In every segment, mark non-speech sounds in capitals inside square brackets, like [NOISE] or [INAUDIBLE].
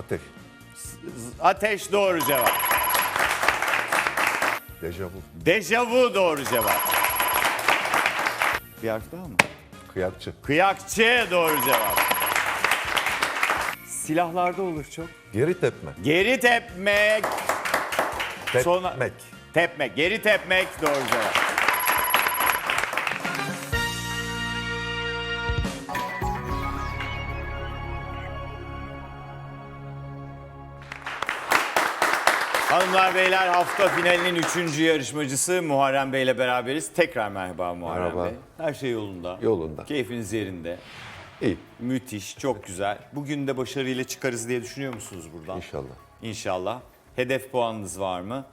Ateş. Ateş doğru cevap. Dejavu. Dejavu doğru cevap. Bir harf daha mı? Kıyakçı. Kıyakçı doğru cevap. Silahlarda olur çok. Geri tepme. Geri tepmek. Sonra- Tepmek. Tepmek. Geri tepmek doğru cevap. Hanımlar beyler hafta finalinin üçüncü yarışmacısı Muharrem Bey ile beraberiz. Tekrar merhaba Muharrem Merhaba. Bey. Her şey yolunda. Yolunda. Keyfiniz yerinde. İyi. Müthiş, çok güzel. Bugün de başarıyla çıkarız diye düşünüyor musunuz buradan? İnşallah. İnşallah. Hedef puanınız var mı?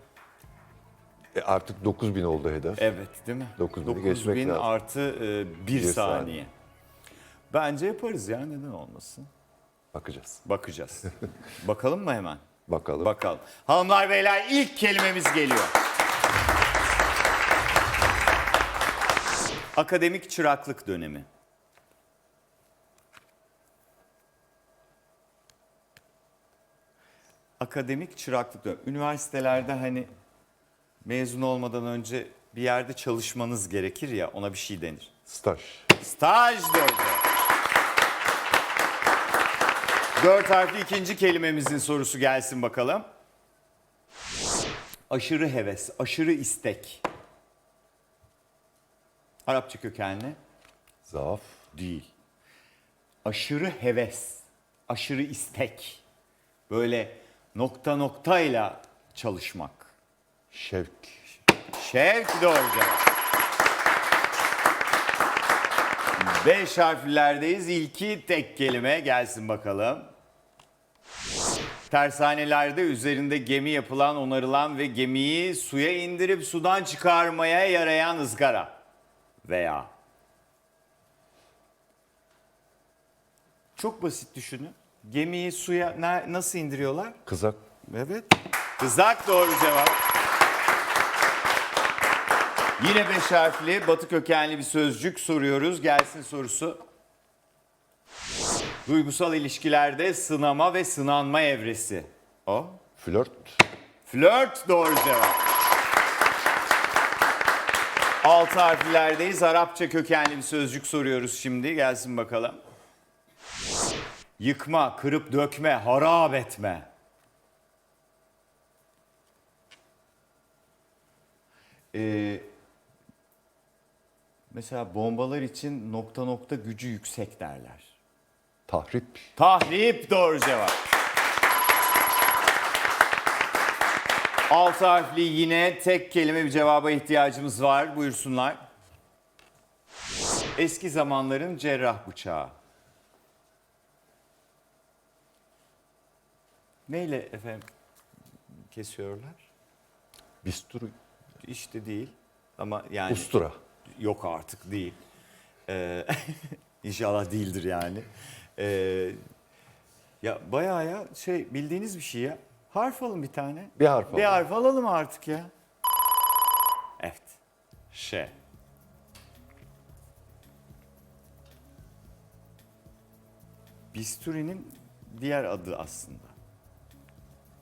E artık 9000 oldu hedef. Evet değil mi? 9000'i geçmek 9000 lazım. artı e, 1 Bir saniye. saniye. Bence yaparız ya neden olmasın? Bakacağız. Bakacağız. [LAUGHS] Bakalım mı hemen? Bakalım. Bakalım. Hanımlar beyler ilk kelimemiz geliyor. Akademik çıraklık dönemi. Akademik çıraklık dönemi. Üniversitelerde hani mezun olmadan önce bir yerde çalışmanız gerekir ya ona bir şey denir. Staj. Staj dördü. Dört harfli ikinci kelimemizin sorusu gelsin bakalım. Aşırı heves, aşırı istek. Arapça kökenli Zaaf. değil. Aşırı heves, aşırı istek. Böyle nokta noktayla çalışmak. Şevk. Şevk doğru cevap. Beş harflerdeyiz. İlki tek kelime gelsin bakalım. Tersanelerde üzerinde gemi yapılan, onarılan ve gemiyi suya indirip sudan çıkarmaya yarayan ızgara. Veya. Çok basit düşünün. Gemiyi suya ne- nasıl indiriyorlar? Kızak. Evet. Kızak doğru cevap. Yine beş harfli batı kökenli bir sözcük soruyoruz. Gelsin sorusu. Duygusal ilişkilerde sınama ve sınanma evresi. O. Flört. Flört doğru cevap. Altı harflerdeyiz. Arapça kökenli bir sözcük soruyoruz şimdi. Gelsin bakalım. Yıkma, kırıp dökme, harap etme. Ee, mesela bombalar için nokta nokta gücü yüksek derler. Tahrip. Tahrip doğru cevap. Altı harfli yine tek kelime bir cevaba ihtiyacımız var. Buyursunlar. Eski zamanların cerrah bıçağı. Neyle efendim kesiyorlar? Bisturi. İşte değil ama yani Ustura. Yok artık değil. Ee, [LAUGHS] inşallah değildir yani. Ee, ya bayağı ya şey bildiğiniz bir şey ya. Harf alın bir tane. Bir harf Bir alalım. harf alalım artık ya. Evet. Ş. Bisturi'nin diğer adı aslında.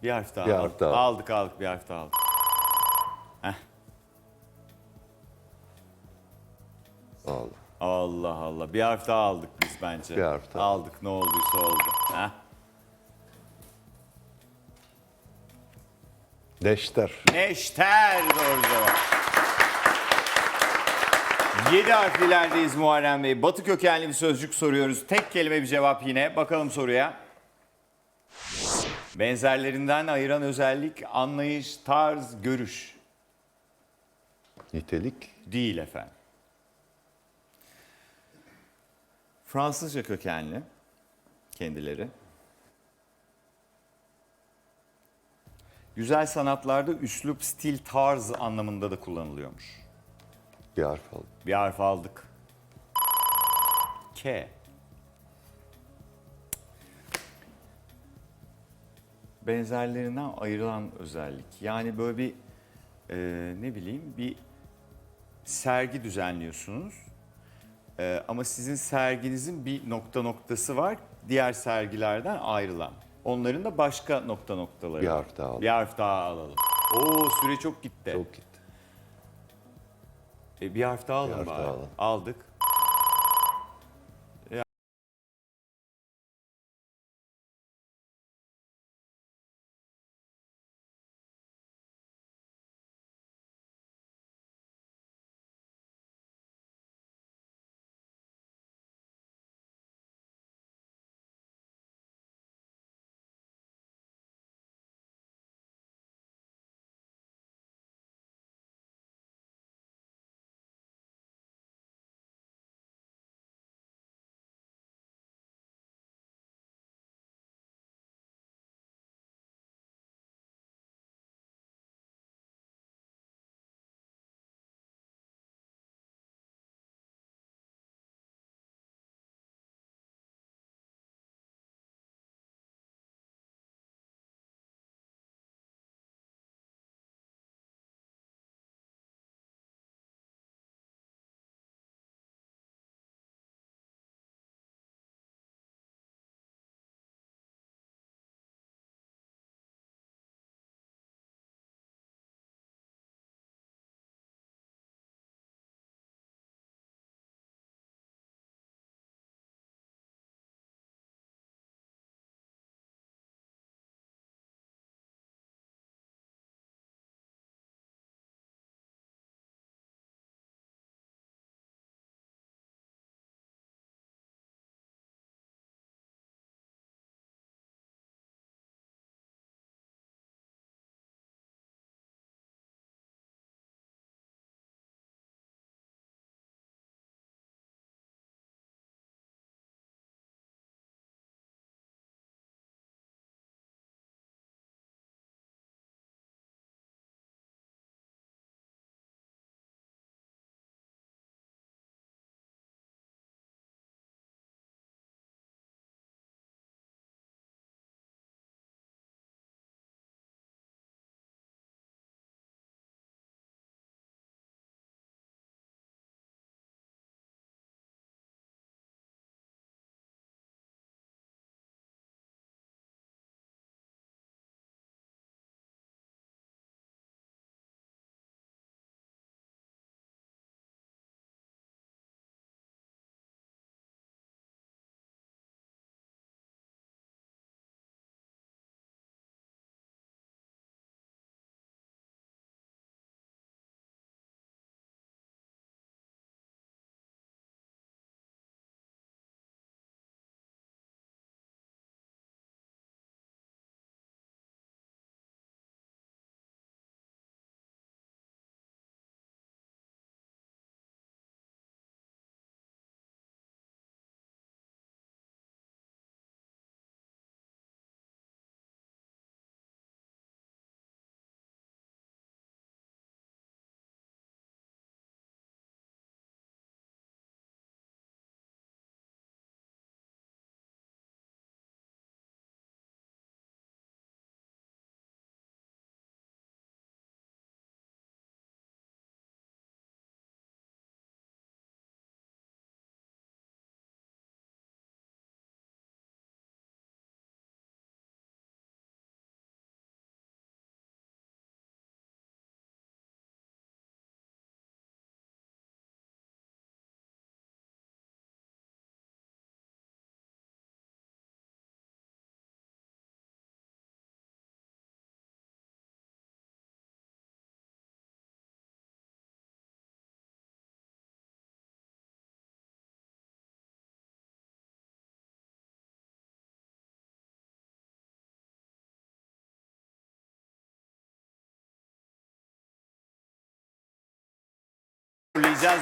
Bir harf daha. Bir harf daha. Aldık aldık bir harf daha aldık. Allah. Allah Allah. Bir harf daha aldık biz bence. Bir harf daha. Aldık ne olduysa oldu. Heh. Neşter. Neşter doğru cevap. Yedi harflilerdeyiz Muharrem Bey. Batı kökenli bir sözcük soruyoruz. Tek kelime bir cevap yine. Bakalım soruya. Benzerlerinden ayıran özellik, anlayış, tarz, görüş Nitelik. değil efendim. Fransızca kökenli kendileri. Güzel sanatlarda üslup, stil, tarz anlamında da kullanılıyormuş. Bir harf aldım. Bir harf aldık. K. Benzerlerinden ayrılan özellik. Yani böyle bir e, ne bileyim bir sergi düzenliyorsunuz. E, ama sizin serginizin bir nokta noktası var. Diğer sergilerden ayrılan. Onların da başka nokta noktaları. Bir var. harf daha alalım. Bir harf daha alalım. Oo süre çok gitti. Çok gitti. E, bir harf daha alalım harf bari. daha alalım. Aldık.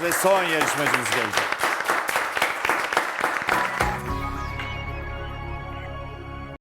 Ve son yarışmacımız gelecek.